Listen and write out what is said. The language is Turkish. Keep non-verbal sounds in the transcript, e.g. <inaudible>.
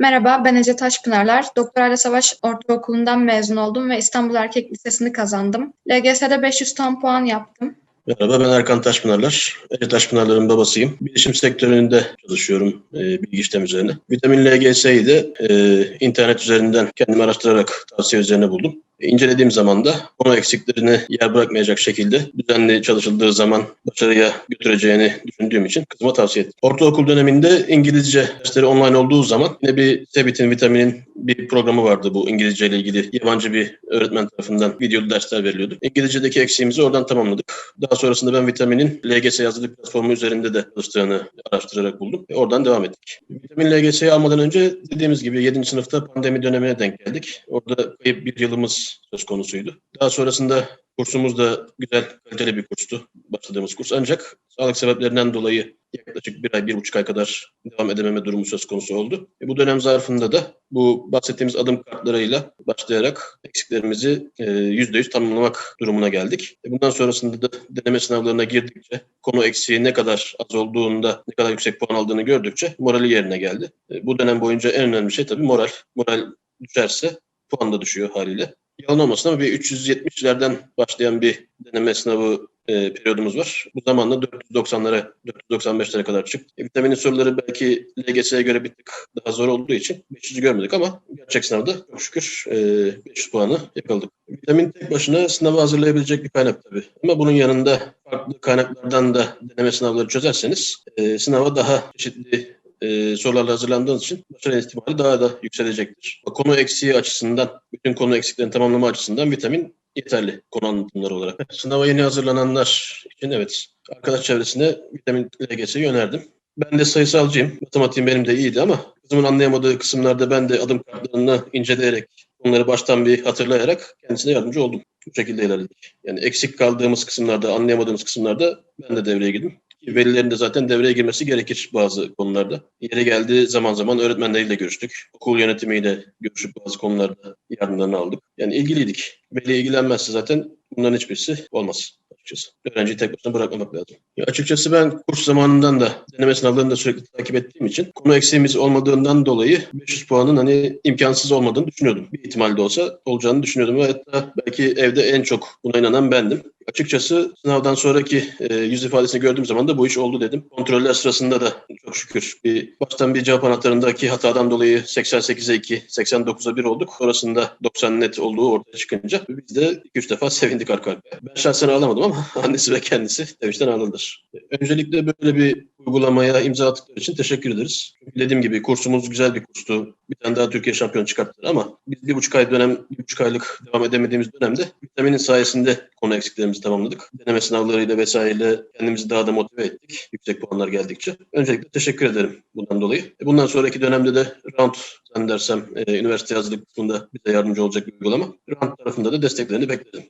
Merhaba, ben Ece Taşpınarlar. Doktor Ali Savaş Ortaokulu'ndan mezun oldum ve İstanbul Erkek Lisesi'ni kazandım. LGS'de 500 tam puan yaptım. Merhaba ben Erkan Taşpınarlar. Ece Taşpınarlar'ın babasıyım. Bilişim sektöründe çalışıyorum e, bilgi işlem üzerine. Vitamin LGS'yi de e, internet üzerinden kendim araştırarak tavsiye üzerine buldum. E, İncelediğim zaman da konu eksiklerini yer bırakmayacak şekilde düzenli çalışıldığı zaman başarıya götüreceğini düşündüğüm için kızıma tavsiye ettim. Ortaokul döneminde İngilizce dersleri online olduğu zaman yine bir Sebit'in, Vitamin'in bir programı vardı bu İngilizce ile ilgili. Yabancı bir öğretmen tarafından videolu dersler veriliyordu. İngilizce'deki eksiğimizi oradan tamamladık. Daha sonrasında ben Vitamin'in LGS yazılı platformu üzerinde de çalıştığını araştırarak buldum. Ve oradan devam ettik. Vitamin LGS'yi almadan önce dediğimiz gibi 7. sınıfta pandemi dönemine denk geldik. Orada bir yılımız söz konusuydu. Daha sonrasında kursumuz da güzel, kaliteli bir kurstu. Başladığımız kurs. Ancak sağlık sebeplerinden dolayı yaklaşık bir ay, bir buçuk ay kadar devam edememe durumu söz konusu oldu. E, bu dönem zarfında da bu bahsettiğimiz adım kartlarıyla başlayarak eksiklerimizi e, yüzde yüz tamamlamak durumuna geldik. E, bundan sonrasında da deneme sınavlarına girdikçe konu eksiği ne kadar az olduğunda ne kadar yüksek puan aldığını gördükçe morali yerine geldi. E, bu dönem boyunca en önemli şey tabii moral. Moral düşerse puan da düşüyor haliyle. Yalan olmasın ama bir 370'lerden başlayan bir deneme sınavı e, periyodumuz var. Bu zamanla 490'lara, 495'lere kadar çıktı. E, vitaminin soruları belki LGS'ye göre bir tık daha zor olduğu için 500'ü görmedik ama gerçek sınavda çok şükür e, 500 puanı yakaladık. Vitamin tek başına sınavı hazırlayabilecek bir kaynak tabii. Ama bunun yanında farklı kaynaklardan da deneme sınavları çözerseniz e, sınava daha çeşitli e, sorularla hazırlandığınız için başarı ihtimali daha da yükselecektir. Konu eksiği açısından, bütün konu eksiklerini tamamlama açısından vitamin yeterli konu anlatımları olarak. Sınava yeni hazırlananlar için evet arkadaş çevresine vitamin LGS'yi önerdim. Ben de sayısalcıyım. Matematiğim benim de iyiydi ama kızımın anlayamadığı kısımlarda ben de adım kartlarını inceleyerek onları baştan bir hatırlayarak kendisine yardımcı oldum. Bu şekilde ilerledik. Yani eksik kaldığımız kısımlarda, anlayamadığımız kısımlarda ben de devreye girdim. Velilerin de zaten devreye girmesi gerekir bazı konularda. Yeri geldi zaman zaman öğretmenleriyle görüştük. Okul yönetimiyle görüşüp bazı konularda yardımlarını aldık. Yani ilgiliydik. Veli ilgilenmezse zaten bunların hiçbirisi olmaz açıkçası. Öğrenciyi tek başına bırakmamak lazım. Ya açıkçası ben kurs zamanından da deneme sınavlarını da sürekli takip ettiğim için konu eksiğimiz olmadığından dolayı 500 puanın hani imkansız olmadığını düşünüyordum. Bir ihtimal de olsa olacağını düşünüyordum ve hatta belki evde en çok buna inanan bendim. Açıkçası sınavdan sonraki e, yüz ifadesini gördüğüm zaman da bu iş oldu dedim. Kontroller sırasında da çok şükür bir baştan bir cevap anahtarındaki hatadan dolayı 88'e 2, 89'a 1 olduk. Sonrasında 90 net olduğu ortaya çıkınca biz de 2-3 defa sevindik arka arkaya. Ben şahsen ağlamadım ama <laughs> annesi ve kendisi sevinçten ağladılar. Öncelikle böyle bir uygulamaya imza attıkları için teşekkür ederiz. Dediğim gibi kursumuz güzel bir kurstu. Bir tane daha Türkiye şampiyonu çıkarttılar ama biz bir buçuk ay dönem, bir buçuk aylık devam edemediğimiz dönemde vitaminin sayesinde konu eksiklerimizi tamamladık. Deneme sınavlarıyla vesaireyle kendimizi daha da motive ettik. Yüksek puanlar geldikçe. Öncelikle teşekkür ederim bundan dolayı. E, Bundan sonraki dönemde de round zannedersem e, üniversite hazırlık kısmında bize yardımcı olacak bir uygulama. Round tarafında da desteklerini beklerim.